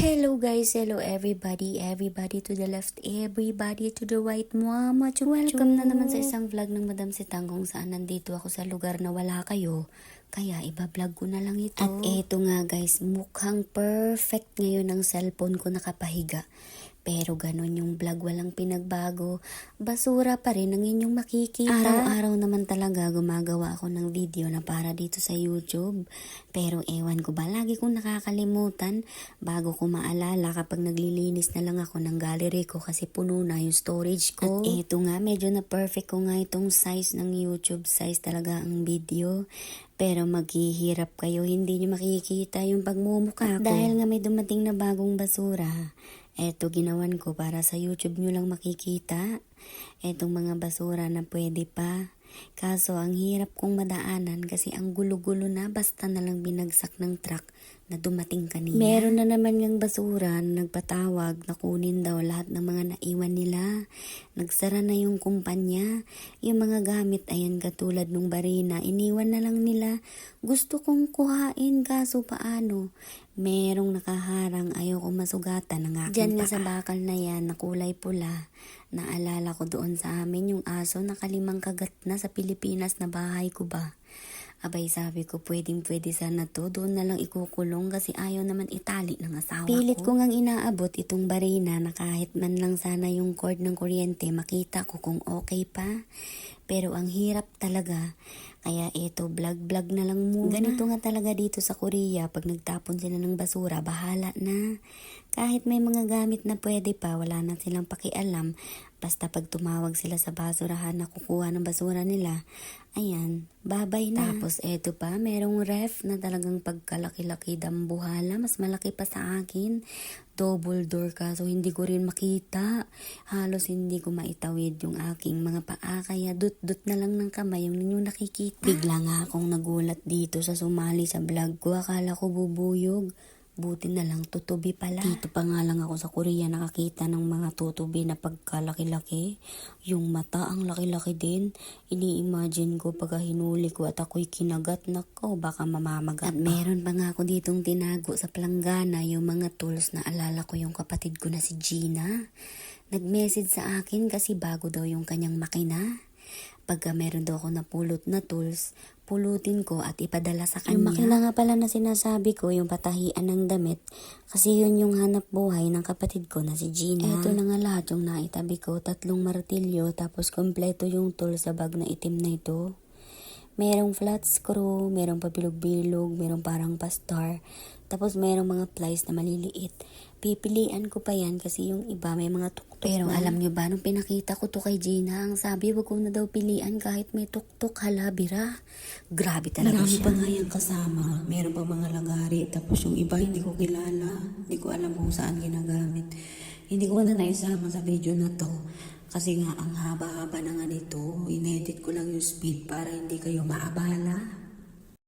Hello guys, hello everybody, everybody to the left, everybody to the right, mama Welcome na naman sa isang vlog ng Madam Sitang kung saan nandito ako? Sa lugar na wala kayo. Kaya iba-vlog ko na lang ito. At eto nga guys, mukhang perfect ngayon ang cellphone ko. Nakapahiga. Pero ganun yung vlog, walang pinagbago. Basura pa rin ang inyong makikita. Araw-araw naman talaga gumagawa ako ng video na para dito sa YouTube. Pero ewan ko ba, lagi kong nakakalimutan bago ko maalala kapag naglilinis na lang ako ng gallery ko kasi puno na yung storage ko. At eto nga, medyo na perfect ko nga itong size ng YouTube size talaga ang video. Pero maghihirap kayo, hindi nyo makikita yung pagmumukha ko. Dahil nga may dumating na bagong basura, eto ginawan ko para sa YouTube nyo lang makikita. Etong mga basura na pwede pa. Kaso ang hirap kong madaanan kasi ang gulo-gulo na basta na lang binagsak ng truck na dumating kanina. Meron na naman yung basura na nagpatawag na kunin daw lahat ng mga naiwan nila. Nagsara na yung kumpanya. Yung mga gamit ayan katulad nung barina, iniwan na lang nila. Gusto kong kuhain kaso paano? Merong nakaharang ayoko masugatan ng aking Diyan nga sa bakal na yan na kulay pula. Naalala ko doon sa amin yung aso na kalimang kagat na sa Pilipinas na bahay ko ba. Abay sabi ko pwedeng pwede sana to doon na lang ikukulong kasi ayaw naman itali ng asawa Pilit ko. ngang inaabot itong barina na kahit man lang sana yung cord ng kuryente makita ko kung okay pa. Pero ang hirap talaga. Kaya eto, vlog-vlog na lang muna. Ganito nga talaga dito sa Korea. Pag nagtapon sila ng basura, bahala na. Kahit may mga gamit na pwede pa, wala na silang pakialam. Basta pag tumawag sila sa basurahan na kukuha ng basura nila, ayan, babay na. Tapos eto pa, merong ref na talagang pagkalaki-laki dambuhala. Mas malaki pa sa akin. Double door ka, so hindi ko rin makita. Halos hindi ko maitawid yung aking mga paa, kaya dut-dut na lang ng kamay yung ninyong nakikita. Bigla nga akong nagulat dito sa sumali sa vlog ko. Akala ko bubuyog. Buti na lang, tutubi pala. Dito pa nga lang ako sa Korea nakakita ng mga tutubi na pagkalaki-laki. Yung mata ang laki-laki din. Ini-imagine ko pagka hinuli ko at ako'y kinagat. Nako, baka mamamagat At meron pa nga ako ditong tinago sa planggana yung mga tools na alala ko yung kapatid ko na si Gina. Nag-message sa akin kasi bago daw yung kanyang makina. Pagka meron daw ako napulot na tools, pulutin ko at ipadala sa kanya. Yung makina nga pala na sinasabi ko, yung patahian ng damit, kasi yun yung hanap buhay ng kapatid ko na si Gina. Ito na nga lahat yung naitabi ko, tatlong martilyo, tapos kompleto yung tool sa bag na itim na ito. Merong flat screw, merong pabilog-bilog, merong parang pastar, tapos merong mga plies na maliliit. Pipilian ko pa yan kasi yung iba may mga tuktok Pero alam nyo ba, nung pinakita ko to kay Gina, ang sabi, wag ko na daw pilian kahit may tuktok, hala, bira. Grabe talaga Marami siya. pa nga yung kasama. Meron pa mga lagari. Tapos yung iba hindi ko kilala. Hindi ko alam kung saan ginagamit. Hindi ko na naisama sa video na to. Kasi nga ang haba-haba na nga nito. Inedit ko lang yung speed para hindi kayo maabala.